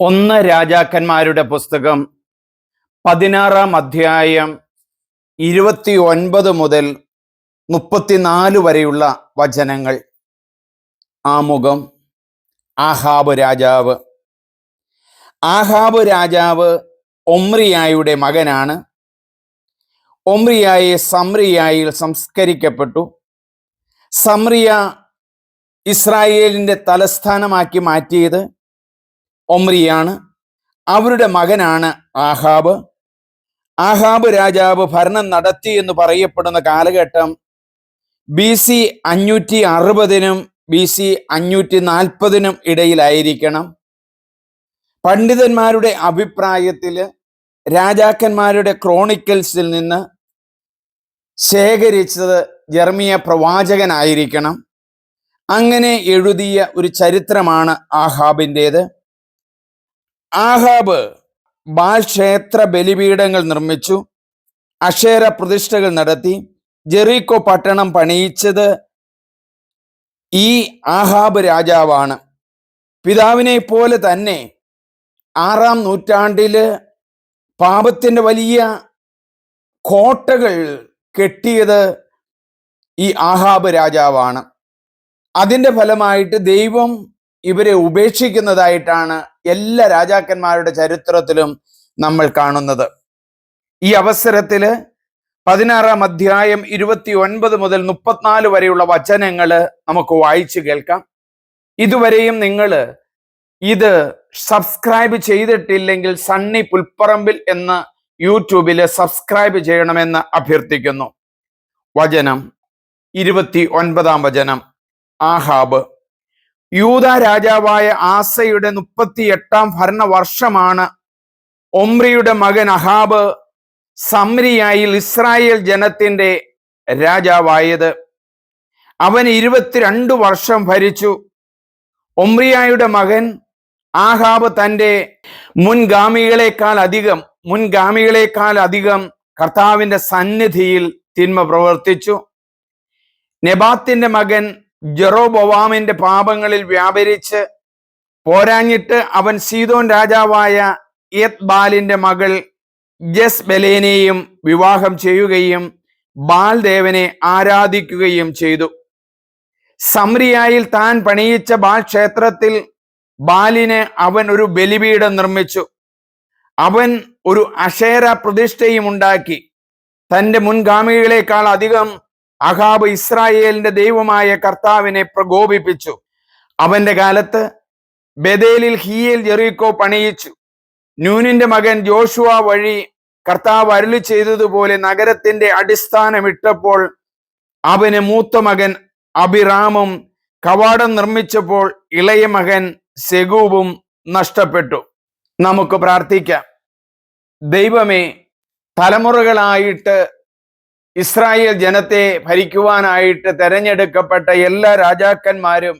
ഒന്ന് രാജാക്കന്മാരുടെ പുസ്തകം പതിനാറാം അധ്യായം ഇരുപത്തി ഒൻപത് മുതൽ മുപ്പത്തിനാല് വരെയുള്ള വചനങ്ങൾ. ആമുഖം ആഹാബ് രാജാവ്. ആഹാബ് രാജാവ് ഒമ്രിയായുടെ മകനാണ്. ഒമ്രിയായെ സംറിയായിൽ സംസ്കരിക്കപ്പെട്ടു. സംറിയ ഇസ്രായേലിന്റെ തലസ്ഥാനമാക്കി മാറ്റിയത് ഒമ്രിയാണ്. അവരുടെ മകനാണ് ആഹാബ്. ആഹാബ് രാജാവ് ഭരണം നടത്തി എന്ന് പറയപ്പെടുന്ന കാലഘട്ടം ബി സി അഞ്ഞൂറ്റി അറുപതിനും ബി സി അഞ്ഞൂറ്റി നാൽപ്പതിനും ഇടയിലായിരിക്കണം. പണ്ഡിതന്മാരുടെ അഭിപ്രായത്തിൽ രാജാക്കന്മാരുടെ ക്രോണിക്കൽസിൽ നിന്ന് ശേഖരിച്ചത് ജർമിയ പ്രവാചകനായിരിക്കണം. അങ്ങനെ എഴുതിയ ഒരു ചരിത്രമാണ് ആഹാബിന്റേത്. ആഹാബ് ബാൽ ക്ഷേത്ര ബലിപീഠങ്ങൾ നിർമ്മിച്ചു അക്ഷേര പ്രതിഷ്ഠകൾ നടത്തി ജെറീക്കോ പട്ടണം പണിയിച്ചത് ഈ ആഹാബ് രാജാവാണ്. പിതാവിനെ പോലെ തന്നെ ആറാം നൂറ്റാണ്ടിൽ പാപത്തിന്റെ വലിയ കോട്ടകൾ കെട്ടിയത് ഈ ആഹാബ് രാജാവാണ്. അതിന്റെ ഫലമായിട്ട് ദൈവം ഇവരെ ഉപേക്ഷിക്കുന്നതായിട്ടാണ് എല്ലാ രാജാക്കന്മാരുടെ ചരിത്രത്തിലും നമ്മൾ കാണുന്നത്. ഈ അവസരത്തിൽ പതിനാറാം അധ്യായം ഇരുപത്തി ഒൻപത് മുതൽ മുപ്പത്തിനാല് വരെയുള്ള വചനങ്ങൾ നമുക്ക് വായിച്ചു കേൾക്കാം. ഇതുവരെയും നിങ്ങൾ ഇത് സബ്സ്ക്രൈബ് ചെയ്തിട്ടില്ലെങ്കിൽ സണ്ണി പുൽപ്പറമ്പിൽ എന്ന യൂട്യൂബിൽ സബ്സ്ക്രൈബ് ചെയ്യണമെന്ന് അഭ്യർത്ഥിക്കുന്നു. വചനം ഇരുപത്തി ഒൻപതാം വചനം ആഹാബ്. യൂത രാജാവായ ആസയുടെ മുപ്പത്തി എട്ടാം ഭരണ വർഷമാണ് ഒമ്രിയുടെ മകൻ അഹാബ് സംരിയായിൽ ഇസ്രായേൽ ജനത്തിന്റെ രാജാവായത്. അവൻ ഇരുപത്തിരണ്ട് വർഷം ഭരിച്ചു. ഒമ്രിയായുടെ മകൻ ആഹാബ് തന്റെ മുൻഗാമികളെക്കാൾ അധികം മുൻഗാമികളെക്കാൾ അധികം കർത്താവിന്റെ സന്നിധിയിൽ തിന്മ പ്രവർത്തിച്ചു. നെബാത്തിന്റെ മകൻ ജെറോബൊവാമിന്റെ പാപങ്ങളിൽ വ്യാപരിച്ച് പോരാഞ്ഞിട്ട് അവൻ സീതോൻ രാജാവായ യത് ബാലിന്റെ മകൾ ജസ് ബലേനെയും വിവാഹം ചെയ്യുകയും ബാൽദേവനെ ആരാധിക്കുകയും ചെയ്തു. സമ്രിയായിൽ താൻ പണിയിച്ച ബാൽ ക്ഷേത്രത്തിൽ ബാലിന് അവൻ ഒരു ബലിപീഠം നിർമ്മിച്ചു. അവൻ ഒരു അഷേര പ്രതിഷ്ഠയും ഉണ്ടാക്കി. തന്റെ മുൻഗാമികളെക്കാൾ അധികം അഹാബ് ഇസ്രായേലിന്റെ ദൈവമായ കർത്താവിനെ പ്രകോപിപ്പിച്ചു. അവന്റെ കാലത്ത് ബദേലിൽ ഹീയിൽ ജെറീക്കോ പണിയിച്ചു. നൂനിന്റെ മകൻ ജോഷുവ വഴി കർത്താവ് അരുളി ചെയ്തതുപോലെ നഗരത്തിന്റെ അടിസ്ഥാനമിട്ടപ്പോൾ അവന് മൂത്ത മകൻ അഭിറാമും കവാടം നിർമ്മിച്ചപ്പോൾ ഇളയ മകൻ സെഗൂബും നഷ്ടപ്പെട്ടു. നമുക്ക് പ്രാർത്ഥിക്കാം. ദൈവമേ തലമുറകളായിട്ട് ഇസ്രായേൽ ജനത്തെ ഭരിക്കുവാനായിട്ട് തെരഞ്ഞെടുക്കപ്പെട്ട എല്ലാ രാജാക്കന്മാരും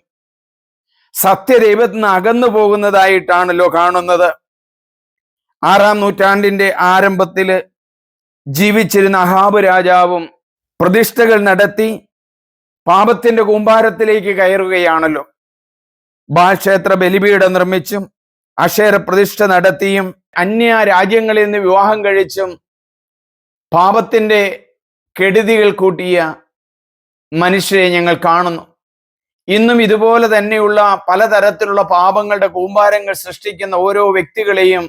സത്യദൈവത്തിൽ നിന്ന് അകന്നു പോകുന്നതായിട്ടാണല്ലോ കാണുന്നത്. ആറാം നൂറ്റാണ്ടിന്റെ ആരംഭത്തിൽ ജീവിച്ചിരുന്ന അഹാബ് രാജാവും പ്രതിഷ്ഠകൾ നടത്തി പാപത്തിന്റെ കൂമ്പാരത്തിലേക്ക് കയറുകയാണല്ലോ. ബാൽക്ഷേത്ര ബലിപീഠം നിർമ്മിച്ചും അക്ഷേര പ്രതിഷ്ഠ നടത്തിയും അന്യ രാജ്യങ്ങളിൽ നിന്ന് വിവാഹം കഴിച്ചും പാപത്തിന്റെ കെടുതികൾ കൂട്ടിയ മനുഷ്യരെ ഞങ്ങൾ കാണുന്നു. ഇന്നും ഇതുപോലെ തന്നെയുള്ള പലതരത്തിലുള്ള പാപങ്ങളുടെ കൂമ്പാരങ്ങൾ സൃഷ്ടിക്കുന്ന ഓരോ വ്യക്തികളെയും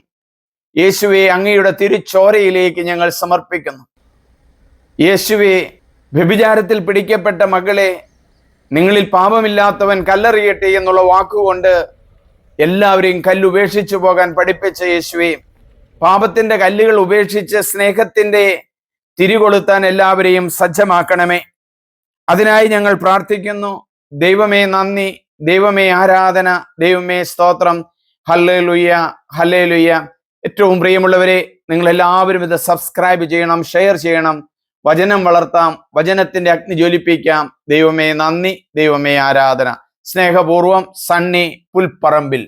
യേശുവെ അങ്ങയുടെ തിരുച്ചോരയിലേക്ക് ഞങ്ങൾ സമർപ്പിക്കുന്നു. യേശുവെ വ്യഭിചാരത്തിൽ പിടിക്കപ്പെട്ട മകളെ നിങ്ങളിൽ പാപമില്ലാത്തവൻ കല്ലെറിയട്ടെ എന്നുള്ള വാക്കുകൊണ്ട് എല്ലാവരെയും കല്ലുപേക്ഷിച്ചു പോകാൻ പഠിപ്പിച്ച യേശുവെ പാപത്തിന്റെ കല്ലുകൾ ഉപേക്ഷിച്ച് സ്നേഹത്തിന്റെ തിരികൊളുത്താൻ എല്ലാവരെയും സജ്ജമാക്കണമേ. അതിനായി ഞങ്ങൾ പ്രാർത്ഥിക്കുന്നു. ദൈവമേ നന്ദി ദൈവമേ ആരാധന ദൈവമേ സ്തോത്രം. ഹല്ലേ ലുയ്യ ഹല്ലേ ലുയ്യ ഏറ്റവും പ്രിയമുള്ളവരെ നിങ്ങൾ എല്ലാവരും ഇത് സബ്സ്ക്രൈബ് ചെയ്യണം ഷെയർ ചെയ്യണം. വചനം വളർത്താം വചനത്തിന്റെ അഗ്നി ജ്വലിപ്പിക്കാം. ദൈവമേ നന്ദി ദൈവമേ ആരാധന. സ്നേഹപൂർവം സണ്ണി പുൽപ്പറമ്പിൽ.